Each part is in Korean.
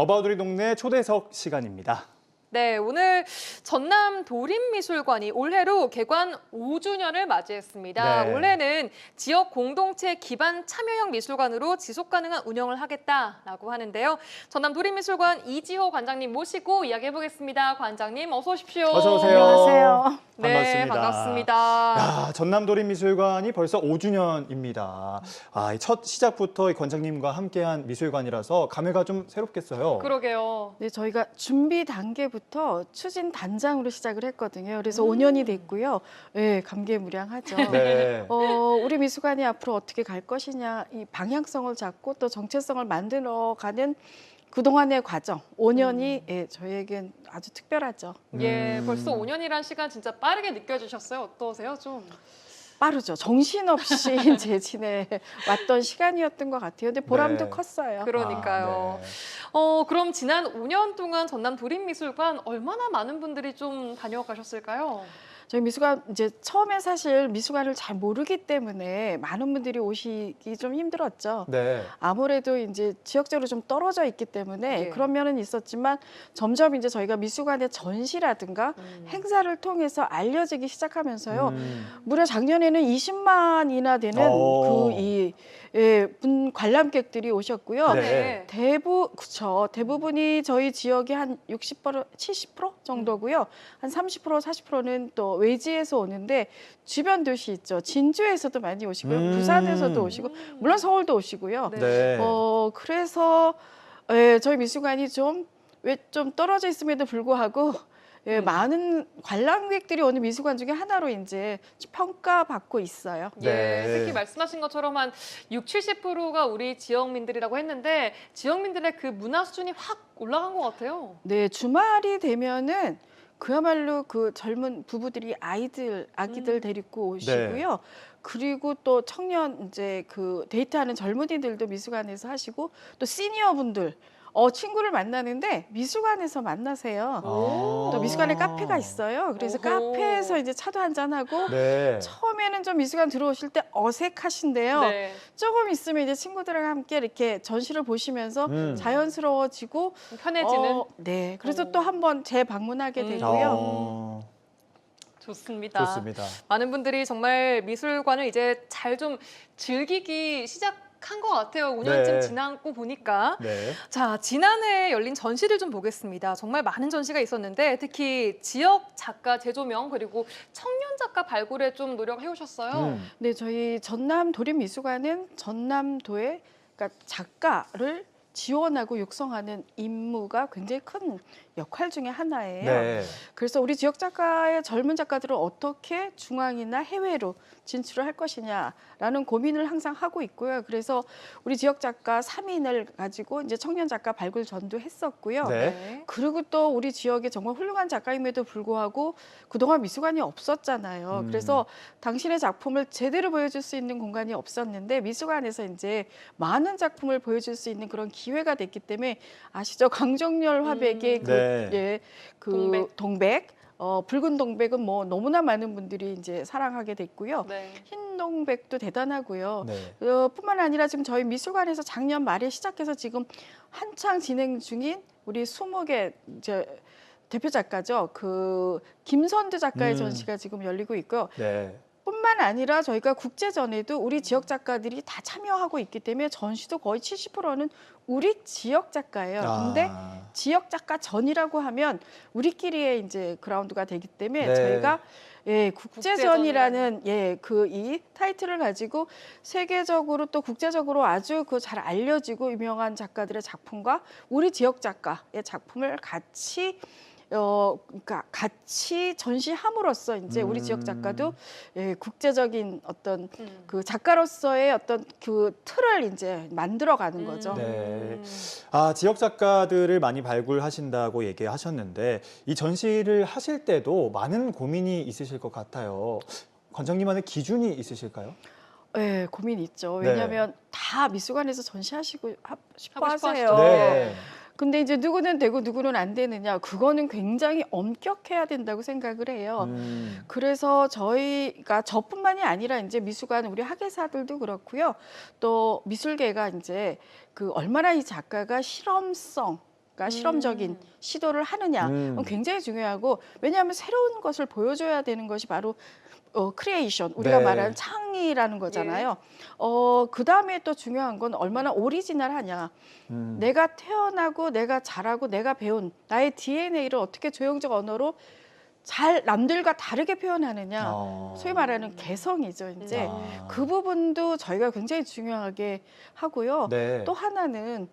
어바웃 우리 동네 초대석 시간입니다. 네, 오늘 전남 도림미술관이 올해로 개관 5주년을 맞이했습니다. 네. 올해는 지역 공동체 기반 참여형 미술관으로 지속 가능한 운영을 하겠다라고 하는데요. 전남 도림미술관 이지호 관장님 모시고 이야기해 보겠습니다. 관장님 어서 오십시오. 어서 오세요. 안녕하세요. 네, 반갑습니다. 반갑습니다. 야, 전남도립미술관이 벌써 5주년입니다. 아, 이첫 시작부터 이 관장님과 함께한 미술관이라서 감회가 좀 새롭겠어요. 그러게요. 네, 저희가 준비 단계부터 추진 단장으로 시작을 했거든요. 그래서 5년이 됐고요. 네, 감개무량하죠. 네. 어, 우리 미술관이 앞으로 어떻게 갈 것이냐 이 방향성을 잡고 또 정체성을 만들어 가는 그동안의 과정 5년이 예, 저희에겐 아주 특별하죠. 예, 음. 벌써 5년이란 시간 진짜 빠르게 느껴지셨어요. 어떠세요? 좀. 빠르죠. 정신없이 이제 지내 왔던 시간이었던 것 같아요. 근데 보람도 네. 컸어요. 그러니까요. 아, 네. 어, 그럼 지난 5년 동안 전남 도림미술관 얼마나 많은 분들이 좀 다녀가셨을까요? 저희 미술관 이제 처음에 사실 미술관을 잘 모르기 때문에 많은 분들이 오시기 좀 힘들었죠. 네. 아무래도 이제 지역적으로 좀 떨어져 있기 때문에 예. 그런 면은 있었지만 점점 이제 저희가 미술관의 전시라든가 음. 행사를 통해서 알려지기 시작하면서요. 음. 무려 작년에는 20만이나 되는 오. 그이 예, 분 관람객들이 오셨고요. 네. 대부 그쵸 대부분이 저희 지역의 한60% 70% 정도고요. 한 30% 40%는 또 외지에서 오는데 주변 도시 있죠. 진주에서도 많이 오시고요. 음. 부산에서도 오시고 물론 서울도 오시고요. 네. 네. 어 그래서 예, 저희 미술관이 좀 왜 좀 떨어져 있음에도 불구하고 예, 음. 많은 관람객들이 오는 미술관 중에 하나로 이제 평가받고 있어요. 예, 네. 특히 말씀하신 것처럼 한 6, 70%가 우리 지역민들이라고 했는데 지역민들의 그 문화 수준이 확 올라간 것 같아요. 네, 주말이 되면은 그야말로 그 젊은 부부들이 아이들, 아기들 음. 데리고 오시고요. 그리고 또 청년 이제 그 데이트하는 젊은이들도 미술관에서 하시고 또 시니어 분들 어 친구를 만나는데 미술관에서 만나세요. 아. 또 미술관에 카페가 있어요. 그래서 오호. 카페에서 이제 차도 한잔 하고 네. 처음에는 좀 미술관 들어오실 때 어색하신데요. 네, 조금 있으면 이제 친구들과 함께 이렇게 전시를 보시면서 음. 자연스러워지고 편해지는 어, 네. 그래서 오. 또 한번 재방문하게 음. 되고요. 어, 좋습니다. 좋습니다. 많은 분들이 정말 미술관을 이제 잘 좀 즐기기 시작 한 것 같아요. 5년쯤 네. 지나고 보니까. 네. 자, 지난해 열린 전시를 좀 보겠습니다. 정말 많은 전시가 있었는데 특히 지역 작가 재조명 그리고 청년 작가 발굴에 좀 노력해 오셨어요. 음. 네, 저희 전남 도립미술관은 전남도의 그러니까 작가를 지원하고 육성하는 임무가 굉장히 큰 역할 중에 하나예요. 네. 그래서 우리 지역 작가의 젊은 작가들을 어떻게 중앙이나 해외로 진출을 할 것이냐라는 고민을 항상 하고 있고요. 그래서 우리 지역 작가 3인을 가지고 이제 청년 작가 발굴 전도 했었고요. 네. 그리고 또 우리 지역에 정말 훌륭한 작가임에도 불구하고 그동안 미술관이 없었잖아요. 음. 그래서 당신의 작품을 제대로 보여줄 수 있는 공간이 없었는데 미술관에서 이제 많은 작품을 보여줄 수 있는 그런 기회가 됐기 때문에 아시죠? 강정열 화백의 음. 그, 네. 예, 그 동백. 동백. 어, 붉은 동백은 뭐 너무나 많은 분들이 이제 사랑하게 됐고요. 네. 흰 동백도 대단하고요. 네. 어, 뿐만 아니라 지금 저희 미술관에서 작년 말에 시작해서 지금 한창 진행 중인 우리 20개 이제 대표 작가죠. 그 김선두 작가의 음. 전시가 지금 열리고 있고요. 네. 뿐만 아니라 저희가 국제전에도 우리 지역 작가들이 다 참여하고 있기 때문에 전시도 거의 70%는 우리 지역 작가예요. 근데 아. 지역 작가 전이라고 하면 우리끼리의 이제 그라운드가 되기 때문에 네. 저희가 예, 국제전이라는. 국제전이라는 예, 그 이 타이틀을 가지고 세계적으로 또 국제적으로 아주 그 잘 알려지고 유명한 작가들의 작품과 우리 지역 작가의 작품을 같이 어, 그러니까 같이 전시함으로써 이제 우리 지역 작가도 예, 국제적인 어떤 음. 그 작가로서의 어떤 그 틀을 이제 만들어가는 거죠. 네. 음. 아, 지역 작가들을 많이 발굴하신다고 얘기하셨는데 이 전시를 하실 때도 많은 고민이 있으실 것 같아요. 관장님만의 기준이 있으실까요? 네, 고민 있죠. 네. 왜냐하면 다 미술관에서 전시하시고 하, 싶어 하고 싶어 하세요. 하시죠. 네. 근데 이제 누구는 되고 누구는 안 되느냐. 그거는 굉장히 엄격해야 된다고 생각을 해요. 음. 그래서 저희가 저뿐만이 아니라 이제 미술관 우리 학예사들도 그렇고요. 또 미술계가 이제 그 얼마나 이 작가가 실험성 작가 실험적인 음. 시도를 하느냐 음. 굉장히 중요하고 왜냐하면 새로운 것을 보여줘야 되는 것이 바로 어, 크리에이션 우리가 네. 말하는 창의라는 거잖아요. 어, 그 다음에 또 중요한 건 얼마나 오리지널하냐. 음. 내가 태어나고 내가 자라고 내가 배운 나의 DNA를 어떻게 조형적 언어로 잘 남들과 다르게 표현하느냐. 어. 소위 말하는 개성이죠. 이제 아. 그 부분도 저희가 굉장히 중요하게 하고요. 네. 또 하나는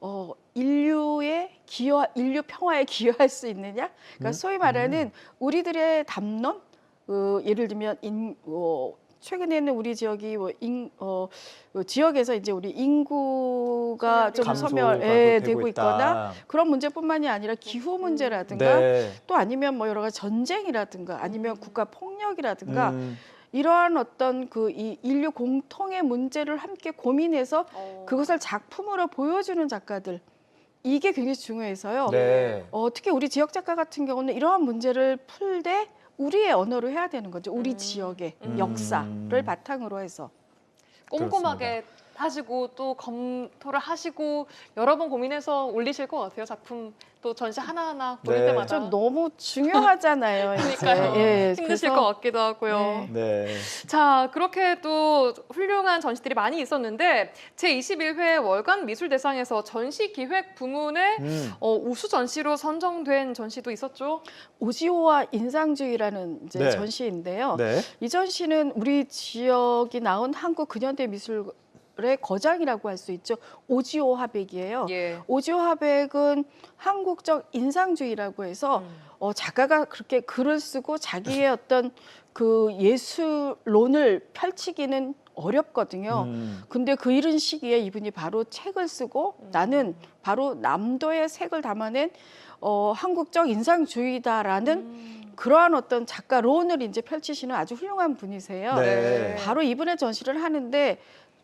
어, 인류의 기여, 인류 평화에 기여할 수 있느냐? 그러니까 음? 소위 말하는 우리들의 담론, 어, 예를 들면 인, 어, 최근에는 우리 지역이 뭐 인, 어, 어, 지역에서 이제 우리 인구가 좀 감소가 소멸 예, 되고. 있거나 그런 문제뿐만이 아니라 기후 문제라든가 네. 또 아니면 뭐 여러 가지 전쟁이라든가 아니면 국가 폭력이라든가 음. 이러한 어떤 그 이 인류 공통의 문제를 함께 고민해서 어. 그것을 작품으로 보여주는 작가들 이게 굉장히 중요해서요. 네. 어, 특히 우리 지역 작가 같은 경우는 이러한 문제를 풀 때 우리의 언어로 해야 되는 거죠. 우리 음. 지역의 음. 역사를 바탕으로 해서. 꼼꼼하게 하시고 또 검토를 하시고 여러 번 고민해서 올리실 것 같아요. 작품 또 전시 하나하나 보일 네. 때마다 좀 너무 중요하잖아요. 이제. 그러니까요. 예, 힘드실 그래서 것 같기도 하고요. 네. 네. 자, 그렇게 또 훌륭한 전시들이 많이 있었는데 제21회 월간 미술 대상에서 전시 기획 부문에 음. 어, 우수 전시로 선정된 전시도 있었죠. 오지오와 인상주의라는 이제 네. 전시인데요. 네. 이 전시는 우리 지역이 나온 한국 근현대 미술 의 거장이라고 할 수 있죠. 오지오 화백이에요. 예. 오지오 화백은 한국적 인상주의라고 해서 음. 어, 작가가 그렇게 글을 쓰고 자기의 어떤 그 예술론을 펼치기는 어렵거든요. 음. 근데 그 이른 시기에 이분이 바로 책을 쓰고 음. 나는 바로 남도의 색을 담아낸 어, 한국적 인상주의다라는 음. 그러한 어떤 작가론을 이제 펼치시는 아주 훌륭한 분이세요. 네. 바로 이분의 전시를 하는데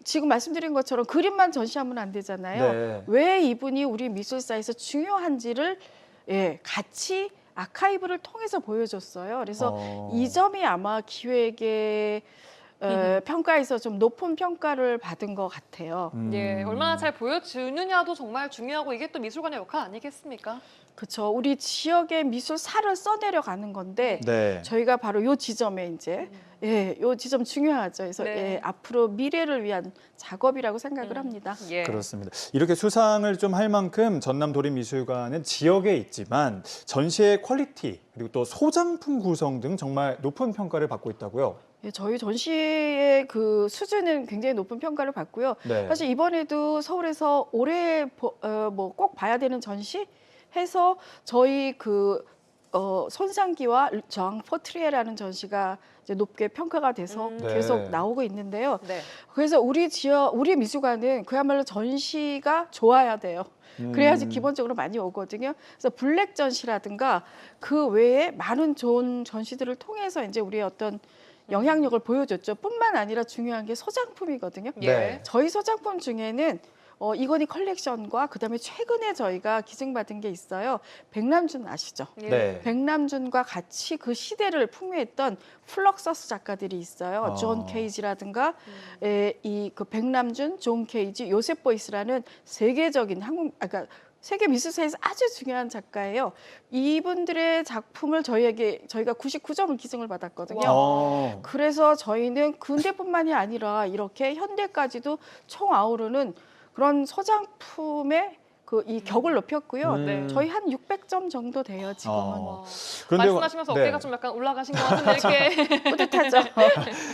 지금 말씀드린 것처럼 그림만 전시하면 안 되잖아요. 네. 왜 이분이 우리 미술사에서 중요한지를 예, 같이 아카이브를 통해서 보여줬어요. 그래서 어. 이 점이 아마 기획의 어, 평가에서 좀 높은 평가를 받은 것 같아요. 음. 예, 얼마나 잘 보여주느냐도 정말 중요하고 이게 또 미술관의 역할 아니겠습니까? 그렇죠. 우리 지역의 미술사를 써내려 가는 건데 네. 저희가 바로 요 지점에 이제 예, 요 지점 중요하죠. 그래서 네. 예, 앞으로 미래를 위한 작업이라고 생각을 음. 합니다. 예. 그렇습니다. 이렇게 수상을 좀 할 만큼 전남 도립미술관은 지역에 있지만 전시의 퀄리티 그리고 또 소장품 구성 등 정말 높은 평가를 받고 있다고요. 예, 저희 전시의 그 수준은 굉장히 높은 평가를 받고요. 네. 사실 이번에도 서울에서 올해 어, 뭐꼭 봐야 되는 전시 해서 저희 그 어, 손상기와 저항 포트리에라는 전시가 이제 높게 평가가 돼서 음. 네. 계속 나오고 있는데요. 네. 그래서 우리 지역 우리 미술관은 그야말로 전시가 좋아야 돼요. 그래야지 음. 기본적으로 많이 오거든요. 그래서 블랙 전시라든가 그 외에 많은 좋은 전시들을 통해서 이제 우리의 어떤 영향력을 보여줬죠. 뿐만 아니라 중요한 게 소장품이거든요. 예. 네. 저희 소장품 중에는 어, 이건희 컬렉션과 그다음에 최근에 저희가 기증받은 게 있어요. 백남준 아시죠? 예. 네. 백남준과 같이 그 시대를 풍미했던 플럭서스 작가들이 있어요. 아. 존 케이지라든가 음. 이그 백남준, 존 케이지, 요셉 보이스라는 세계적인 한국 아 그러니까 세계 미술사에서 아주 중요한 작가예요. 이분들의 작품을 저희에게 저희가 99점을 기증을 받았거든요. 그래서 저희는 근대뿐만이 아니라 이렇게 현대까지도 총 아우르는 그런 소장품의 그 이 격을 높였고요. 음. 네. 저희 한 600점 정도 돼요 지금은. 어. 그런데 말씀하시면서 네. 어깨가 좀 약간 올라가신 것 같은데 이렇게 뿌듯하죠.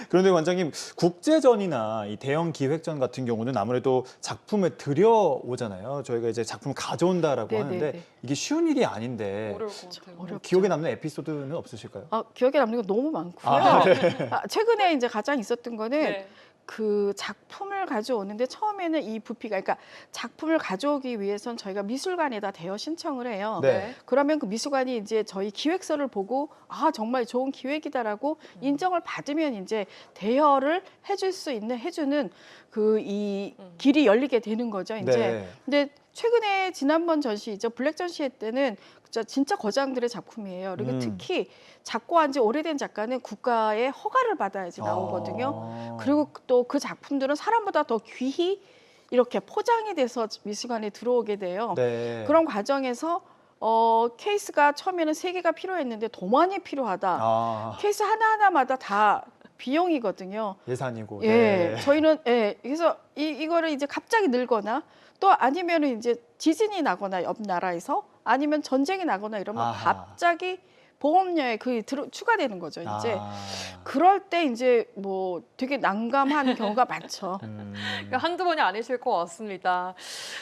그런데 원장님 국제전이나 이 대형 기획전 같은 경우는 아무래도 작품을 들여오잖아요. 저희가 이제 작품을 가져온다라고 네, 하는데 네, 네. 이게 쉬운 일이 아닌데 어려울 것 같아요. 어렵죠. 기억에 남는 에피소드는 없으실까요? 아, 기억에 남는 거 너무 많고요. 아, 아, 최근에 이제 가장 있었던 거는 네. 그 작품을 가져오는데 처음에는 이 부피가 그러니까 작품을 가져오기 위해선 저희가 미술관에다 대여 신청을 해요. 네. 그러면 그 미술관이 이제 저희 기획서를 보고 아 정말 좋은 기획이다라고 음. 인정을 받으면 이제 대여를 해줄 수 있는 해주는 그이 음. 길이 열리게 되는 거죠. 이제 네. 근데 최근에 지난번 전시죠 블랙 전시회 때는 진짜, 진짜 거장들의 작품이에요. 그리고 음. 특히 작고한 지 오래된 작가는 국가의 허가를 받아야지 나오거든요. 아. 그리고 또 그 작품들은 사람보다 더 귀히 이렇게 포장이 돼서 미술관에 들어오게 돼요. 네. 그런 과정에서 어, 케이스가 처음에는 세 개가 필요했는데 더 많이 필요하다. 아, 케이스 하나 하나마다 다 비용이거든요. 예산이고. 예, 네. 저희는 예, 그래서 이 이거를 이제 갑자기 늘거나 또 아니면은 이제 지진이 나거나 옆 나라에서 아니면 전쟁이 나거나 이러면 아하. 갑자기 보험료에 그 들어 추가되는 거죠. 이제 아. 그럴 때 이제 뭐 되게 난감한 경우가 많죠. 음. 그러니까 한두 번이 아니실 것 같습니다.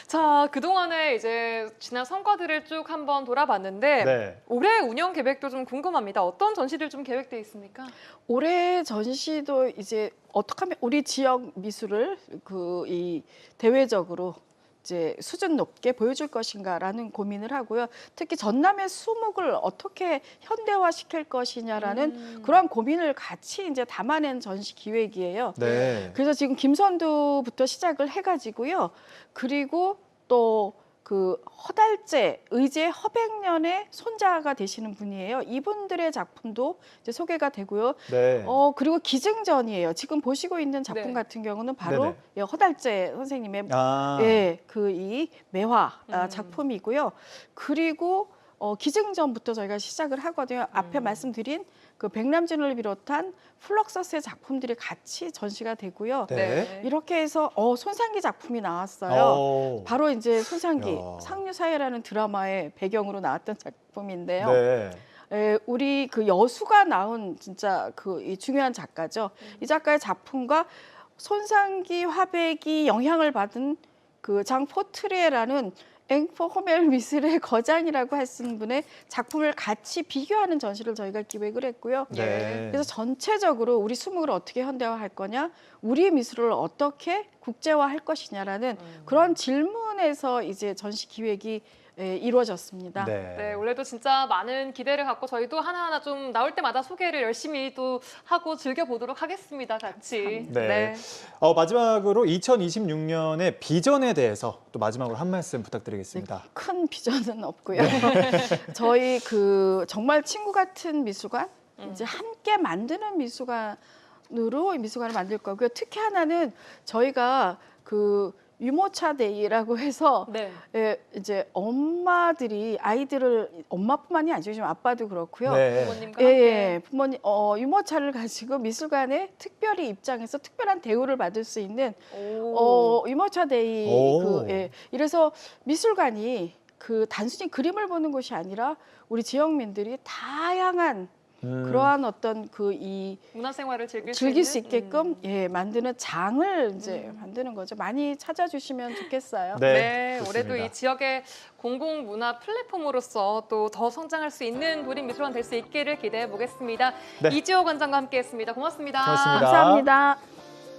자, 그동안에 이제 지난 성과들을 쭉 한번 돌아봤는데 네. 올해 운영 계획도 좀 궁금합니다. 어떤 전시들 좀 계획돼 있습니까? 올해 전시도 이제 어떻게 하면 우리 지역 미술을 그 이 대외적으로 이제 수준 높게 보여줄 것인가라는 고민을 하고요. 특히 전남의 수목을 어떻게 현대화 시킬 것이냐라는 음. 그런 고민을 같이 이제 담아낸 전시 기획이에요. 네. 그래서 지금 김선두부터 시작을 해가지고요. 그리고 또 그 허달재 의제 허백년의 손자가 되시는 분이에요. 이분들의 작품도 이제 소개가 되고요. 네. 어 그리고 기증전이에요. 지금 보시고 있는 작품 네. 같은 경우는 바로 네네. 예, 허달재 선생님의 아. 예, 그 이 매화 아, 음. 작품이고요. 그리고 어, 기증전부터 저희가 시작을 하거든요. 앞에 음. 말씀드린 그 백남준을 비롯한 플럭서스의 작품들이 같이 전시가 되고요. 네. 이렇게 해서 어, 손상기 작품이 나왔어요. 어. 바로 이제 손상기 야. 상류사회라는 드라마의 배경으로 나왔던 작품인데요. 네. 에, 우리 그 여수가 나온 진짜 그 이 중요한 작가죠. 이 작가의 작품과 손상기 화백이 영향을 받은 그 장 포트레라는 앵포 호멜 미술의 거장이라고 하시는 분의 작품을 같이 비교하는 전시를 저희가 기획을 했고요. 네. 그래서 전체적으로 우리 수목을 어떻게 현대화할 거냐, 우리의 미술을 어떻게 국제화할 것이냐라는 음. 그런 질문에서 이제 전시 기획이 에, 이루어졌습니다. 네. 네, 올해도 진짜 많은 기대를 갖고 저희도 하나하나 좀 나올 때마다 소개를 열심히 또 하고 즐겨보도록 하겠습니다, 같이. 네. 어, 마지막으로 2026년의 비전에 대해서 또 마지막으로 한 말씀 부탁드리겠습니다. 큰 비전은 없고요. 저희 그 정말 친구 같은 미술관 음. 이제 함께 만드는 미술관으로 이 미술관을 만들 거고요. 특히 하나는 저희가 그 유모차 데이라고 해서 네. 예, 이제 엄마들이 아이들을 엄마뿐만이 아니죠. 지금 아빠도 그렇고요. 네. 부모님과 예, 함께. 예, 부모님 어, 유모차를 가지고 미술관에 특별히 입장해서 특별한 대우를 받을 수 있는 오. 어, 유모차 데이 오. 그 예. 이래서 미술관이 그 단순히 그림을 보는 곳이 아니라 우리 지역민들이 다양한 음. 그러한 어떤 그 이 문화생활을 즐길, 즐길 수? 있게끔 음. 예 만드는 장을 이제 음. 만드는 거죠. 많이 찾아주시면 좋겠어요. 네. 네, 올해도. 이 지역의 공공 문화 플랫폼으로서 또 더 성장할 수 있는 도림미술관 될 수 있기를 기대해 보겠습니다. 네. 이지호 관장과 함께했습니다. 고맙습니다. 고맙습니다. 감사합니다.